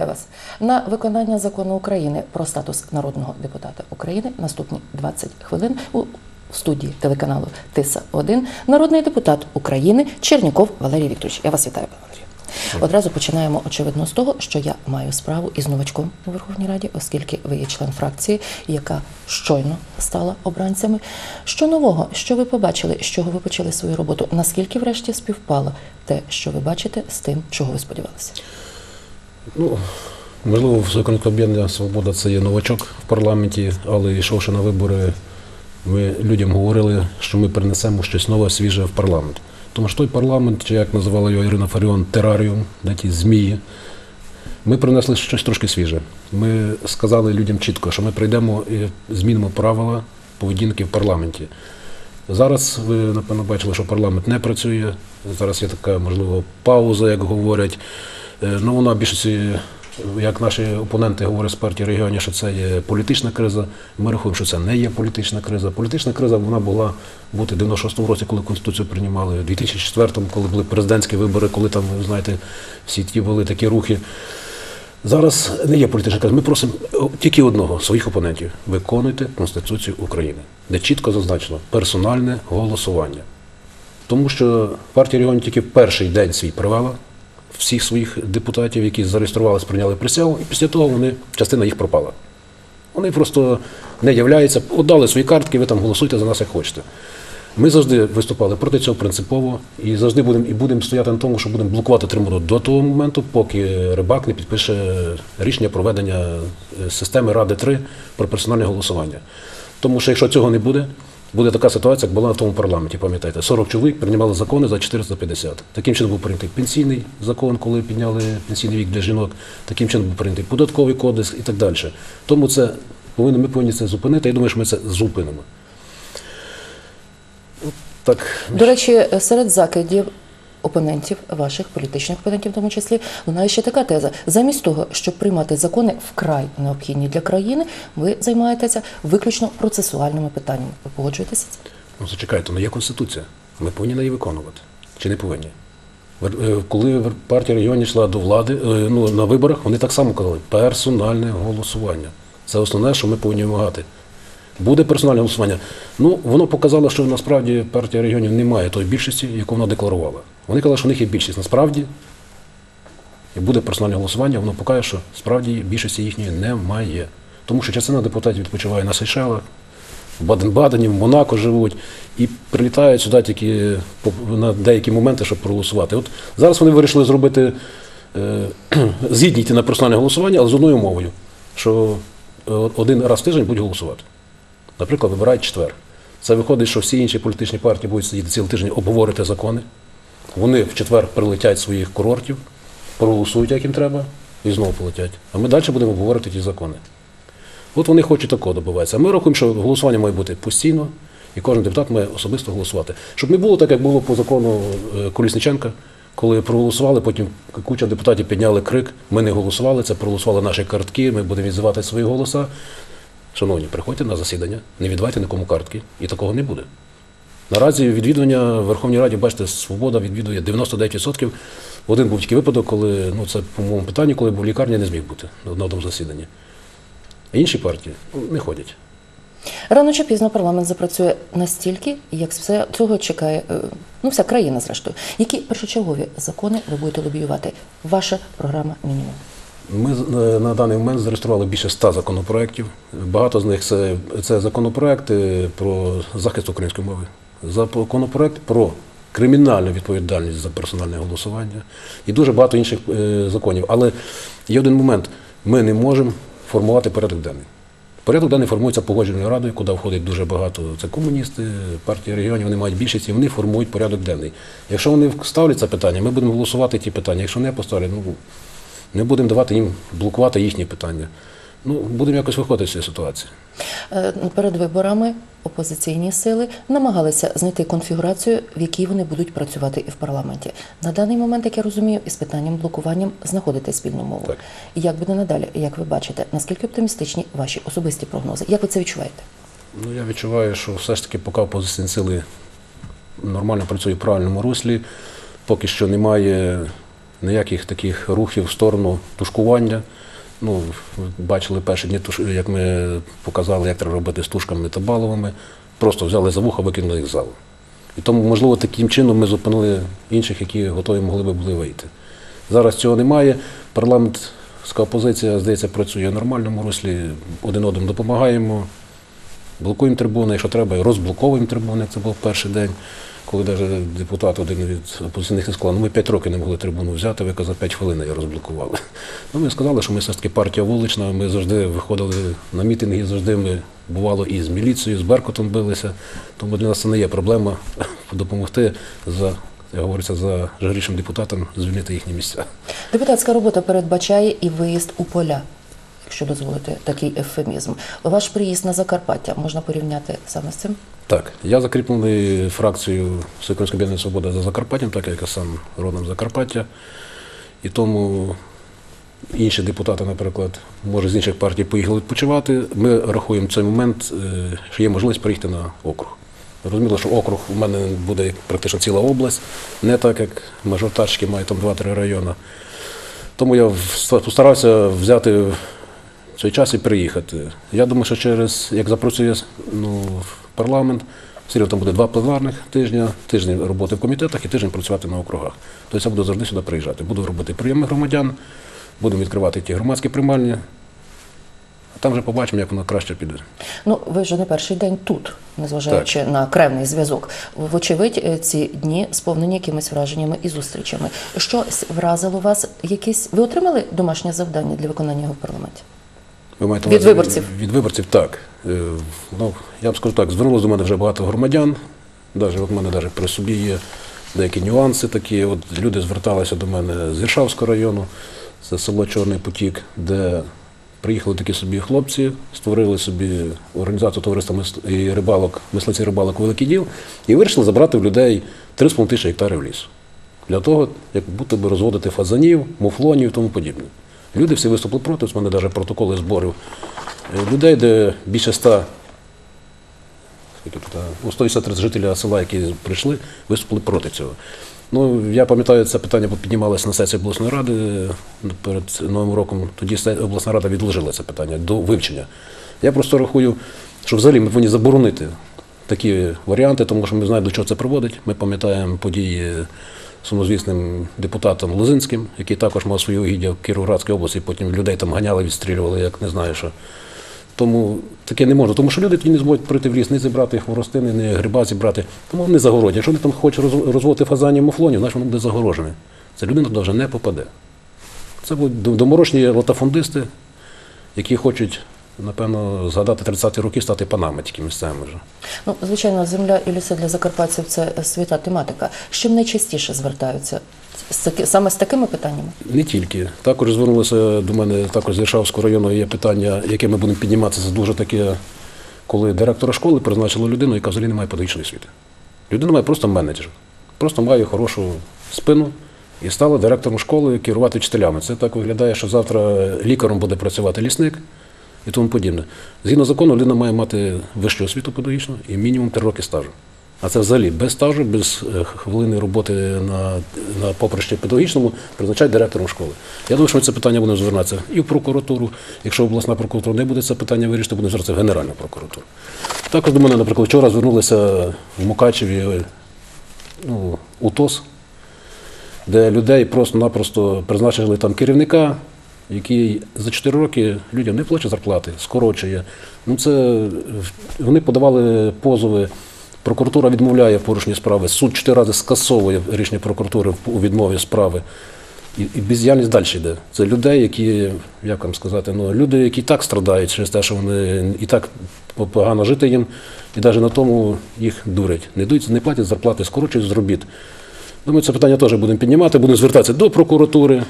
Вітаю вас на виконання закону України про статус народного депутата України. Наступні 20 хвилин у студії телеканалу Тиса 1 народний депутат України Черняков Валерій Вікторович. Я вас вітаю, пане Валерію. Одразу починаємо очевидно з того, що я маю справу із новачком у Верховній Раді, оскільки ви є член фракції, яка щойно стала обранцями. Що нового, що ви побачили, з чого ви почали свою роботу? Наскільки врешті співпало те, що ви бачите, з тим, чого ви сподівалися? Ну, можливо, Всеукраїнське об'єднання Свобода це є новачок в парламенті, але йшовши на вибори, ми людям говорили, що ми принесемо щось нове, свіже в парламент. Тому що той парламент, чи як називала його Ірина Фаріон, тераріум, де ті змії, ми принесли щось трошки свіже. Ми сказали людям чітко, що ми прийдемо і змінимо правила поведінки в парламенті. Зараз ви напевно бачили, що парламент не працює. Зараз є така, можливо, пауза, як говорять. Е, Ну, вона більшості, як наші опоненти говорять з партії регіонів, що це є політична криза. Ми рахуємо, що це не є політична криза. Політична криза вона була бути в 96-му році, коли Конституцію приймали, в 2004-му, коли були президентські вибори, коли там, ви знаєте, всі ті були такі рухи. Зараз не є політична криза. Ми просимо тільки одного своїх опонентів виконуйте Конституцію України, де чітко зазначено персональне голосування. Тому що партія регіонів тільки перший день свій провела всіх своїх депутатів, які зареєструвалися, прийняли присягу, і після того вони частина їх пропала. Вони просто не являються, отдали свої картки, ви там голосуйте за нас як хочете. Ми завжди виступали проти цього принципово і завжди будемо і будемо стояти на тому, що будемо блокувати тримуру до того моменту, поки рибак не підпише рішення проведення е, системи Ради 3 про персональне голосування. Тому що якщо цього не буде, буде така ситуація, як була в тому парламенті, пам'ятаєте, 40 чоловік приймали закони за 450. Таким чином був прийнятий пенсійний закон, коли підняли пенсійний вік для жінок, таким чином був прийнятий податковий кодекс і так далі. Тому це повинно, ми повинні це зупинити. Я думаю, що ми це зупинимо. Так, До речі, серед закидів опонентів, ваших політичних опонентів, в тому числі, лунає ще така теза: замість того, щоб приймати закони вкрай необхідні для країни, ви займаєтеся виключно процесуальними питаннями. Ви погоджуєтеся? Ну, зачекайте, ну є Конституція. Ми повинні її виконувати. Чи не повинні? Е, Коли партія регіонів йшла до влади, е, ну, на виборах, вони так само казали, персональне голосування. Це основне, що ми повинні вимагати. Буде персональне голосування. Ну, воно показало, що насправді партія регіонів не має тої більшості, яку вона декларувала. Вони казали, що в них є більшість. Насправді, і буде персональне голосування, воно покаже, що справді більшості їхньої немає. Тому що частина депутатів відпочиває на Сейшелах, в Баден-Бадені, в Монако живуть і прилітають сюди тільки на деякі моменти, щоб проголосувати. От зараз вони вирішили зробити е, згідні на персональне голосування, але з одною умовою, що е, один раз в тиждень будуть голосувати. Наприклад, вибирають четвер. Це виходить, що всі інші політичні партії будуть сидіти цілий тиждень обговорити закони. Вони в четвер прилетять своїх курортів, проголосують, як їм треба, і знову полетять. А ми далі будемо обговорити ті закони. От вони хочуть такого добиватися. А ми рахуємо, що голосування має бути постійно, і кожен депутат має особисто голосувати. Щоб не було так, як було по закону е, Колісниченка, коли проголосували, потім куча депутатів підняли крик, ми не голосували, це проголосували наші картки, ми будемо відзивати свої голоса. Шановні, приходьте на засідання, не віддавайте нікому картки, і такого не буде. Наразі відвідування в Верховній Раді, бачите, свобода відвідує 99%. Один був тільки випадок, коли ну це по моєму питанню, коли був в лікарні, не зміг бути на одному засіданні. А інші партії ну, не ходять. Рано чи пізно парламент запрацює настільки, як все цього чекає е, ну вся країна, зрештою. Які першочергові закони ви будете лобіювати? Ваша програма мінімум. Ми е, на даний момент зареєстрували більше ста законопроєктів. Багато з них це, це законопроекти про захист української мови, законопроект про кримінальну відповідальність за персональне голосування і дуже багато інших е, законів. Але є один момент: ми не можемо формувати порядок денний. Порядок денний формується погодженою радою, куди входить дуже багато. Це комуністи, партії регіонів, вони мають більшість і вони формують порядок денний. Якщо вони ставлять це питання, ми будемо голосувати ті питання. Якщо не поставлять, ну не будемо давати їм блокувати їхні питання. Ну, будемо якось виходити з цієї ситуації. Е, Перед виборами опозиційні сили намагалися знайти конфігурацію, в якій вони будуть працювати і в парламенті. На даний момент, як я розумію, із питанням блокуванням знаходите спільну мову. Так. Як буде надалі? Як ви бачите, наскільки оптимістичні ваші особисті прогнози? Як ви це відчуваєте? Ну, я відчуваю, що все ж таки, поки опозиційні сили нормально працюють в правильному руслі, поки що немає ніяких таких рухів в сторону тушкування. Ну, бачили перші дні, як ми показали, як треба робити з тушками та баловими. Просто взяли за вуха, викинули їх в залу. І тому, можливо, таким чином ми зупинили інших, які готові могли би були вийти. Зараз цього немає. Парламентська опозиція, здається, працює в нормальному руслі, один одному допомагаємо, блокуємо трибуни, якщо треба, розблоковуємо трибуни, як це був перший день, коли навіть депутат один від опозиційних не сказав, ну ми 5 років не могли трибуну взяти, ви казав, 5 хвилин її розблокували. Ну, ми сказали, що ми все ж таки партія вулична, ми завжди виходили на мітинги, завжди ми бувало і з міліцією, з Беркутом билися. Тому для нас це не є проблема допомогти за, як говориться, за грішним депутатам звільнити їхні місця. Депутатська робота передбачає і виїзд у поля, якщо дозволити такий ефемізм. Ваш приїзд на Закарпаття можна порівняти саме з цим? Так, я закріплений фракцією Всеукраїнської об'єднання свобода за Закарпаттям, так як я сам родом Закарпаття. І тому інші депутати, наприклад, може з інших партій поїхали відпочивати. Ми рахуємо цей момент, е, що є можливість приїхати на округ. Розуміло, що округ у мене буде практично ціла область, не так, як мажоритарщики мають там 2-3 райони. Тому я постарався взяти цей час і приїхати. Я думаю, що через як запрацює ну, парламент, все рівно там буде два пленарних тижня, тиждень роботи в комітетах і тиждень працювати на округах. Тобто я буду завжди сюди приїжджати. Буду робити прийоми громадян, будемо відкривати ті громадські приймальні. А там вже побачимо, як воно краще піде. Ну, ви вже не перший день тут, незважаючи на кревний зв'язок. Вочевидь, е, ці дні сповнені якимись враженнями і зустрічами. Що вразило вас? Якісь ви отримали домашнє завдання для виконання його в парламенті? Ви маєте Від виборців? Від виборців, так. Е, Ну, я вам скажу так, звернулося до мене вже багато громадян. Навіть от в мене навіть при собі є деякі нюанси такі. От люди зверталися до мене з Іршавського району, це село Чорний Потік, де приїхали такі собі хлопці, створили собі організацію товариства і рибалок, мисливці рибалок Великий Діл, і вирішили забрати в людей 3,5 тисячі гектарів лісу. Для того, як будто би розводити фазанів, муфлонів і тому подібне. Люди всі виступили проти, у мене навіть протоколи зборів е, людей, де більше ста, скільки тут, а, ну, 183 жителя села, які прийшли, виступили проти цього. Ну, я пам'ятаю, це питання піднімалося на сесії обласної ради е, перед Новим роком. Тоді обласна рада відложила це питання до вивчення. Я просто рахую, що взагалі ми повинні заборонити такі варіанти, тому що ми знаємо, до чого це приводить. Ми пам'ятаємо події сумнозвісним депутатом Лозинським, який також мав свої угіддя в Кіровоградській області, потім людей там ганяли, відстрілювали, як не знаю що. Тому таке не можна. Тому що люди тоді не зможуть прийти в ліс, не зібрати хворостини, не гриба зібрати. Тому вони загородять. Якщо вони там хочуть розводити фазанів муфлонів, значить воно буде загорожене. Це людина туди вже не попаде. Це будуть дом- доморошні латафондисти, які хочуть, напевно, згадати 30-ті роки, стати панами тільки місцевими вже. Ну, звичайно, земля і ліси для закарпатців це свята тематика. З чим найчастіше звертаються? Саме з такими питаннями? Не тільки. Також звернулося до мене також з Іршавського району є питання, яке ми будемо піднімати. Це дуже таке, коли директора школи призначили людину, яка взагалі не має педагогічної освіти. Людина має просто менеджер, просто має хорошу спину і стала директором школи керувати вчителями. Це так виглядає, що завтра лікарем буде працювати лісник і тому подібне. Згідно закону, людина має мати вищу освіту педагогічну і мінімум три роки стажу. А це взагалі без стажу, без е, хвилини роботи на, на поприщі педагогічному призначають директором школи. Я думаю, що ми це питання будемо звернутися і в прокуратуру. Якщо обласна прокуратура не буде це питання вирішити, будемо звертатися в Генеральну прокуратуру. Також до мене, наприклад, вчора звернулися в Мукачеві ну, УТОС, де людей просто-напросто призначили там керівника, який за 4 роки людям не плаче зарплати, скорочує. Ну, це, вони подавали позови. Прокуратура відмовляє в порушенні справи. Суд чотири рази скасовує рішення прокуратури у відмові справи. І, і бездіяльність далі йде. Це людей, які, як вам сказати, ну, люди, які так страдають через те, що вони і так погано жити їм, і навіть на тому їх дурять. Не йдуть, не платять зарплати, скорочують з робіт. Думаю, це питання теж будемо піднімати, будемо звертатися до прокуратури.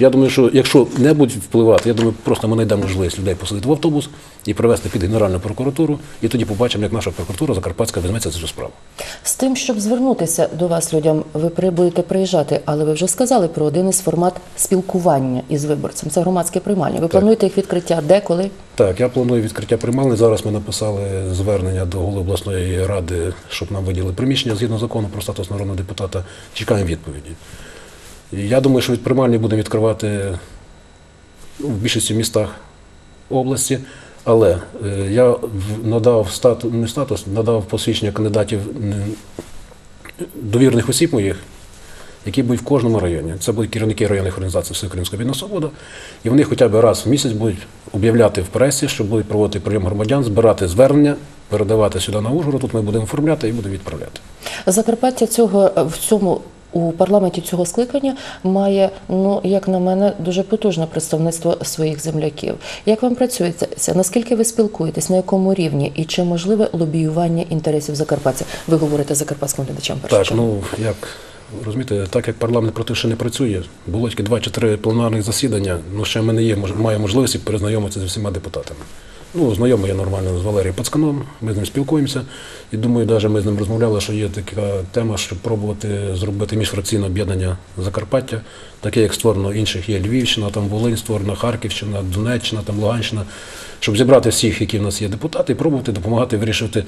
Я думаю, що якщо не будуть впливати, я думаю, просто ми знайдемо можливість людей посадити в автобус і привезти під Генеральну прокуратуру, і тоді побачимо, як наша прокуратура Закарпатська візьметься за цю справу. З тим, щоб звернутися до вас людям, ви при- будете приїжджати, але ви вже сказали про один із формат спілкування із виборцем. Це громадське приймання. Ви плануєте їх відкриття де, коли? Так, я планую відкриття приймальни. Зараз ми написали звернення до голови обласної ради, щоб нам виділили приміщення згідно закону про статус народного депутата. Чекаємо відповіді. Я думаю, що від приймальні будемо відкривати ну, в більшості містах області. Але е, я надав статус, не статус, надав посвідчення кандидатів довірних осіб моїх, які будуть в кожному районі. Це будуть керівники районних організацій Всеукраїнська Вільна Свобода. І вони хоча б раз в місяць будуть об'являти в пресі, що будуть проводити прийом громадян, збирати звернення, передавати сюди на Ужгород. Тут ми будемо оформляти і будемо відправляти. Закарпаття цього в цьому у парламенті цього скликання має, ну як на мене, дуже потужне представництво своїх земляків. Як вам працюється? Наскільки ви спілкуєтесь? На якому рівні? І чи можливе лобіювання інтересів Закарпаття? Ви говорите закарпатським глядачам Так, ну як розумієте, так як парламент проти ще не працює, було тільки два чи три пленарних засідання. Ну ще в мене є маю можливість перезнайомитися з усіма депутатами. Ну, знайомий я нормально з Валерієм Пацканом, ми з ним спілкуємося. І думаю, навіть ми з ним розмовляли, що є така тема, щоб пробувати зробити міжфракційне об'єднання Закарпаття, таке, як створено інших є Львівщина, там Волинь створена, Харківщина, Донеччина, там Луганщина, щоб зібрати всіх, які в нас є депутати, і пробувати допомагати вирішити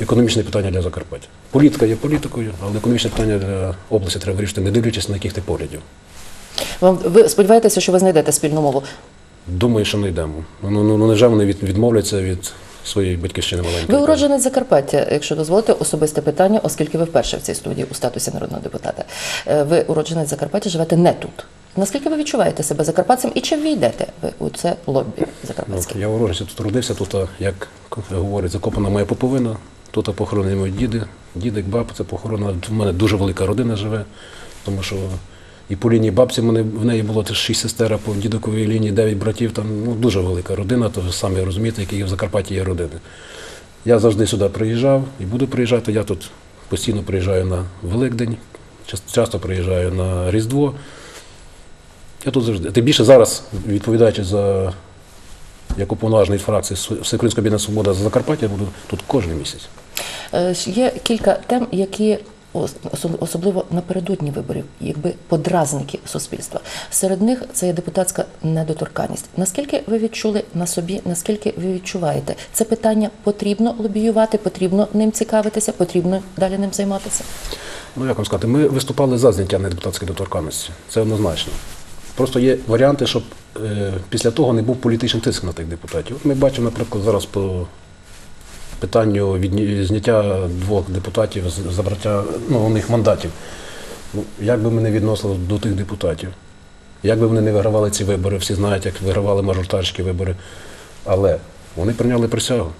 економічні питання для Закарпаття. Політика є політикою, але економічні питання для області треба вирішити, не дивлячись на яких ти поглядів. Вам ви сподіваєтеся, що ви знайдете спільну мову? Думаю, що не йдемо. Ну, ну, ну невже вони від, відмовляться від своєї батьківщини маленької? Ви уродженець Закарпаття, якщо дозволите, особисте питання, оскільки ви вперше в цій студії у статусі народного депутата. Е, Ви уродженець Закарпаття, живете не тут. Наскільки ви відчуваєте себе закарпатцем і чи війдете ви у це лобі закарпатське? Ну, Я уроженця тут родився, тут, як говорять, закопана моя поповина, тут похоронені мої діди, дідик, баб, це похорона. В мене дуже велика родина живе, тому що і по лінії бабці в неї було теж шість сестер, а по дідиковій лінії дев'ять братів. Там ну, дуже велика родина, то самі розумієте, які в Закарпатті є родини. Я завжди сюди приїжджав і буду приїжджати. Я тут постійно приїжджаю на Великдень, часто приїжджаю на Різдво. Я тут завжди. Тим більше зараз, відповідаючи за як уповноважений фракції Всеукраїнська об'єднана свобода за Закарпаття, я буду тут кожен місяць. Е, Є кілька тем, які особливо напередодні виборів, якби подразники суспільства. Серед них це є депутатська недоторканність. Наскільки ви відчули на собі, наскільки ви відчуваєте це питання потрібно лобіювати, потрібно ним цікавитися, потрібно далі ним займатися? Ну, як вам сказати, ми виступали за зняття недепутатської доторканності. Це однозначно. Просто є варіанти, щоб е, після того не був політичний тиск на тих депутатів. От ми бачимо, наприклад, зараз по питанню відні- зняття двох депутатів, забраття ну, у них мандатів. Ну, як би ми не відносили до тих депутатів, як би вони не вигравали ці вибори, всі знають, як вигравали мажоритарські вибори. Але вони прийняли присягу.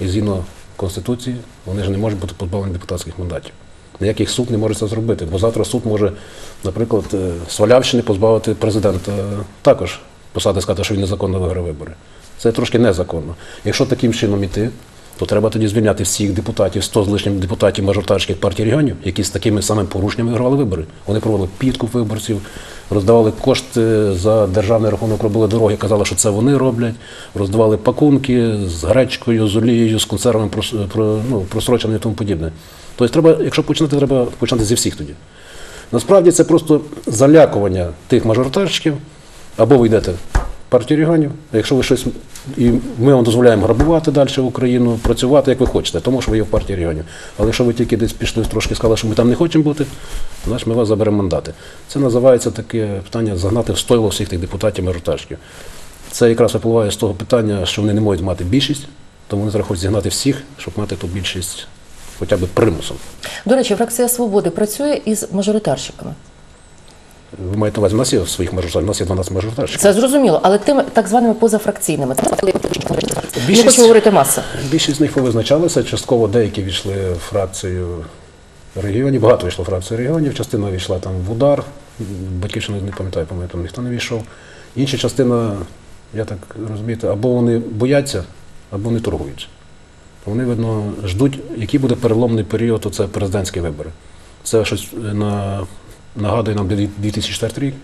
І згідно Конституції вони ж не можуть бути позбавлені депутатських мандатів. Ніяких суд не може це зробити, бо завтра суд може, наприклад, е, Свалявщини позбавити президента також посади сказати, що він незаконно виграв вибори. Це трошки незаконно. Якщо таким чином іти, то треба тоді звільняти всіх депутатів, 100 з лишнім депутатів мажоритарських партій регіонів, які з такими самими порушеннями вигравали вибори. Вони провели підкуп виборців, роздавали кошти за державний рахунок, робили дороги, казали, що це вони роблять, роздавали пакунки з гречкою, з олією, з консервами ну, просроченими і тому подібне. Тобто, треба, якщо починати, треба починати зі всіх тоді. Насправді це просто залякування тих мажоритарщиків, або ви йдете партію регіонів, якщо ви щось, і ми вам дозволяємо грабувати далі Україну, працювати, як ви хочете, тому що ви є в партії регіонів. Але якщо ви тільки десь пішли трошки сказали, що ми там не хочемо бути, значить ми вас заберемо мандати. Це називається таке питання загнати в стойло всіх тих депутатів мажоритарщиків. Це якраз випливає з того питання, що вони не можуть мати більшість, тому вони зараз хочуть зігнати всіх, щоб мати ту більшість хоча б примусом. До речі, фракція свободи працює із мажоритарщиками. Ви маєте на увазі, у нас є своїх мажоритарів, у нас є 12 мажоритарщиків. Це зрозуміло, але тими так званими позафракційними. Не хочу говорити маса. Більшість з них повизначалися, частково деякі війшли в фракцію регіонів, багато війшло в фракцію регіонів, частина війшла там в удар, батьківщину не пам'ятаю, по-моєму, там ніхто не війшов. Інша частина, я так розумієте, або вони бояться, або не торгуються. Вони, видно, ждуть, який буде переломний період, оце президентські вибори. Це щось е, на, нагадує нам 2004 рік,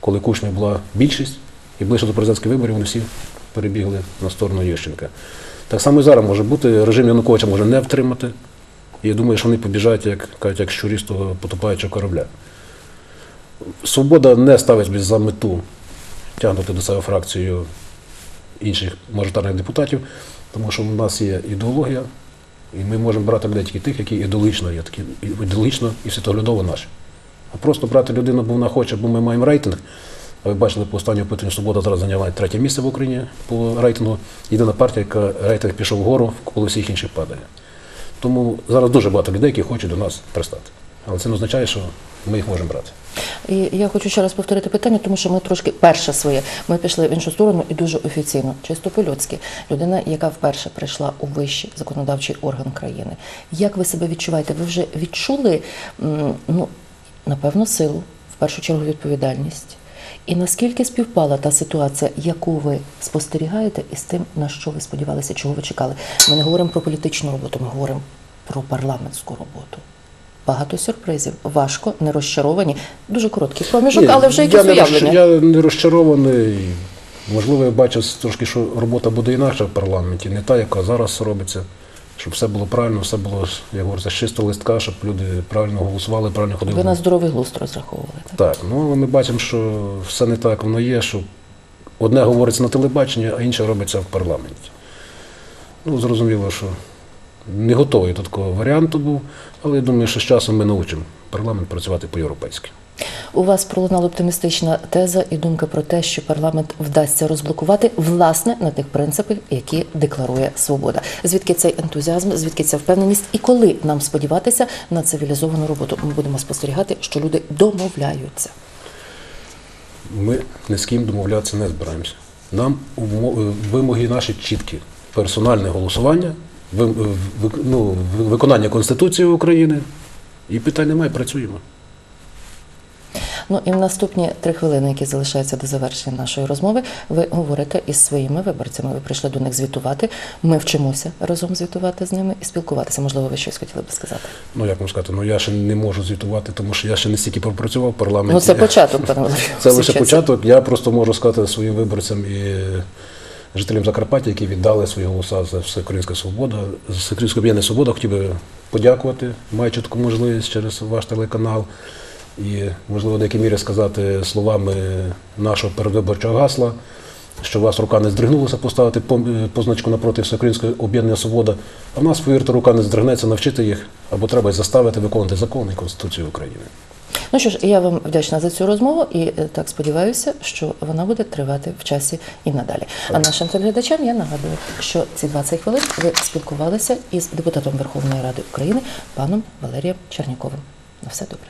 коли Кушня була більшість, і ближче до президентських виборів вони всі перебігли на сторону Ющенка. Так само і зараз може бути, режим Януковича може не втримати. І я думаю, що вони побіжать, як кажуть, як щурі того потопаючого корабля. Свобода не ставить за мету тягнути до себе фракцію інших мажоритарних депутатів, тому що в нас є ідеологія, і ми можемо брати людей тільки тих, які ідеологічно є, такі ідеологічно і світоглядово наші. А просто брати людину, бо вона хоче, бо ми маємо рейтинг. А ви бачили по останньому опитуванню «Свобода» зараз зайняла третє місце в Україні по рейтингу. Єдина партія, яка рейтинг пішов вгору, коли всіх інших падає. Тому зараз дуже багато людей, які хочуть до нас пристати. Але це не означає, що ми їх можемо брати. І я хочу ще раз повторити питання, тому що ми трошки перше своє. Ми пішли в іншу сторону і дуже офіційно, чисто по-людськи. Людина, яка вперше прийшла у вищий законодавчий орган країни. Як ви себе відчуваєте? Ви вже відчули ну, напевно, силу, в першу чергу відповідальність. І наскільки співпала та ситуація, яку ви спостерігаєте, із тим, на що ви сподівалися, чого ви чекали? Ми не говоримо про політичну роботу, ми говоримо про парламентську роботу. Багато сюрпризів, важко, не розчаровані. Дуже короткий проміжок, Ні, але вже я якісь не, розч- уявлення. я не розчарований. Можливо, я бачив трошки, що робота буде інакша в парламенті, не та, яка зараз робиться. Щоб все було правильно, все було, як говориться, з чистого листка, щоб люди правильно голосували, правильно ходили. Ви на здоровий глузд розраховували. Так? Так, ну ми бачимо, що все не так воно є, що одне говориться на телебаченні, а інше робиться в парламенті. Ну, зрозуміло, що не готовий до такого варіанту був, але я думаю, що з часом ми навчимо парламент працювати по-європейськи. У вас пролунала оптимістична теза і думка про те, що парламент вдасться розблокувати власне на тих принципах, які декларує свобода. Звідки цей ентузіазм, звідки ця впевненість, і коли нам сподіватися на цивілізовану роботу? Ми будемо спостерігати, що люди домовляються. Ми ні з ким домовлятися не збираємося. Нам е, вимоги наші чіткі: персональне голосування, е, ну, виконання Конституції України. І питань немає, працюємо. Ну і в наступні три хвилини, які залишаються до завершення нашої розмови, ви говорите із своїми виборцями. Ви прийшли до них звітувати. Ми вчимося разом звітувати з ними і спілкуватися. Можливо, ви щось хотіли би сказати. Ну як можна сказати, ну я ще не можу звітувати, тому що я ще не стільки пропрацював в парламенті. Ну це початок, пане Валерію. Це лише початок. Я просто можу сказати своїм виборцям і жителям Закарпаття, які віддали свої голоса за Всеукраїнська свобода, за Всеукраїнську об'єднання свобода, хотів би подякувати, маючи таку можливість через ваш телеканал. І, можливо, в деякій мірі сказати словами нашого передвиборчого гасла, що у вас рука не здригнулася поставити пом- позначку напроти Всеукраїнської об'єднання свобода, а в нас, повірте, рука не здригнеться навчити їх, або треба й заставити виконувати закон і Конституцію України. Ну що ж, я вам вдячна за цю розмову і е, так сподіваюся, що вона буде тривати в часі і надалі. А нашим телеглядачам я нагадую, що ці 20 хвилин ви спілкувалися із депутатом Верховної Ради України паном Валерієм Черніковим. На все добре.